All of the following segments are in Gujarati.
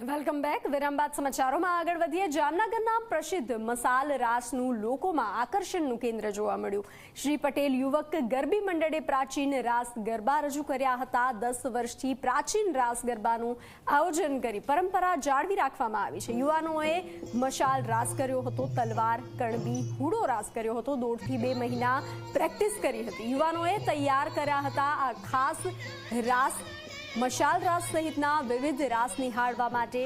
વેલકમ બેક વિરામ બાદ સમાચારોમાં આગળ વધીએ. જામનગરના પ્રસિદ્ધ મસાલ રાસનું લોકોમાં આકર્ષણનું કેન્દ્ર જોવા મળ્યું. શ્રી પટેલ યુવક ગરબી મંડળે પ્રાચીન રાસ ગરબા રજૂ કર્યા હતા. દસ વર્ષથી પ્રાચીન રાસ ગરબાનું આયોજન કરી પરંપરા જાળવી રાખવામાં આવી છે. યુવાનોએ મશાલ રાસ કર્યો હતો, તલવાર, કણબી, હુડો રાસ કર્યો હતો. દોઢથી બે મહિના પ્રેક્ટિસ કરી હતી. યુવાનોએ તૈયાર કર્યા હતા આ ખાસ રાસ મશાલ રાસ સહિતના વિવિધ રાસ નિહાળવા માટે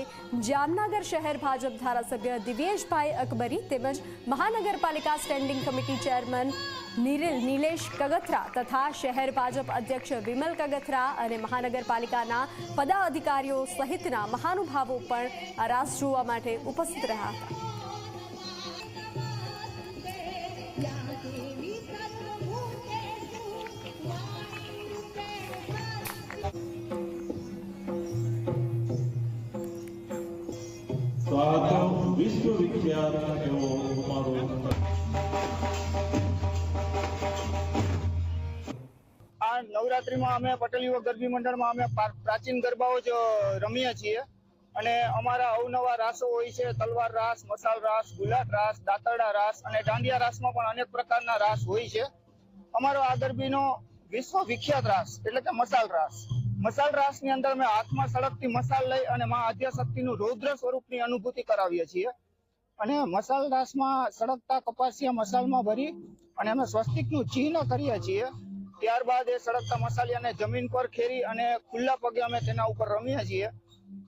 જામનગર શહેર ભાજપ ધારાસભ્ય દિવ્યેશભાઈ અકબરી તેમજ મહાનગરપાલિકા સ્ટેન્ડિંગ કમિટી ચેરમેન નિરિલ નિલેશ કગથરા તથા શહેર ભાજપ અધ્યક્ષ વિમલ કગથરા અને મહાનગરપાલિકાના પદાધિકારીઓ સહિતના મહાનુભાવો પણ આ રાસ જોવા માટે ઉપસ્થિત રહ્યા હતા. વિશ્વવિખ્યાત એવો અમારો આ નવરાત્રીમાં અમે પટેલ યુવક ગરબી મંડળમાં અમે પ્રાચીન ગરબાઓ જ રમીએ છીએ. અને અમારા અવનવા રાસો હોય છે, તલવાર રાસ, મસાલ રાસ, ગુલાટ રાસ, દાતરડા રાસ અને દાંડિયા રાસમાં પણ અનેક પ્રકારના રાસ હોય છે. અમારો આ ગરબીનો વિશ્વ વિખ્યાત રાસ, એટલે કે મસાલ રાસ. મસાલ રાસની અંદર અમે હાથમાં સળગતી મસાલ લઈ અને મા આદ્યાશક્તિનું રૌદ્ર સ્વરૂપની અનુભૂતિ કરાવીએ છીએ. અને મસાલ રાસમાં સળગતા કપાસિયા મસાલમાં ભરી અને અમે સ્વસ્તિકનું ચિહ્ન કરીએ છીએ. ત્યારબાદ એ સળગતા મસાલિયાને જમીન પર ખેરી અને ખુલ્લા પગે અમે તેના ઉપર રમીએ છીએ.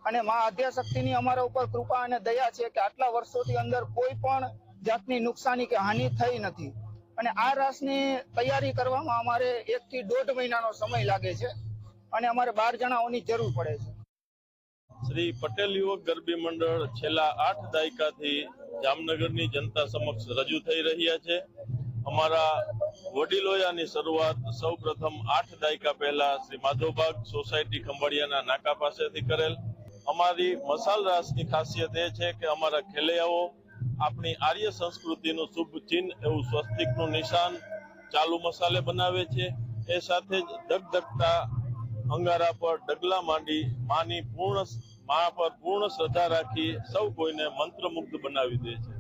અને મા આદ્યાશક્તિની અમારા ઉપર કૃપા અને દયા છે કે આટલા વર્ષોથી અંદર કોઈ પણ જાતની નુકસાની કે હાનિ થઈ નથી. અને આ રાસની તૈયારી કરવામાં અમારે એક થી દોઢ મહિનાનો સમય લાગે છે. અને અમારે બાર જણાઓની જરૂર પડે છે. શ્રી પટેલ યુવક ગરબી મંડળ છેલ્લા આઠ દાયકાથી જામનગરની જનતા સમક્ષ રજૂ થઈ રહ્યા છે. અમારા વડીલોયાની શરૂઆત સૌ પ્રથમ આઠ દાયકા પહેલા શ્રી માધવબાગ સોસાયટી ખંભાળિયાના નાકા પાસેથી કરેલ. અમારી મસાલ રાસની ખાસિયત એ છે કે અમારા ખેલૈયાઓ આપણી આર્ય સંસ્કૃતિનું શુભ ચિહ્ન એવું સ્વસ્તિકનું નિશાન ચાલુ મસાલે બનાવે છે. એ સાથે જ ધગધગતા અંગારા પર ડગલા માંડી માની પૂર્ણ મા પર પૂર્ણ શ્રદ્ધા રાખી સૌ કોઈને મંત્રમુગ્ધ બનાવી દે છે.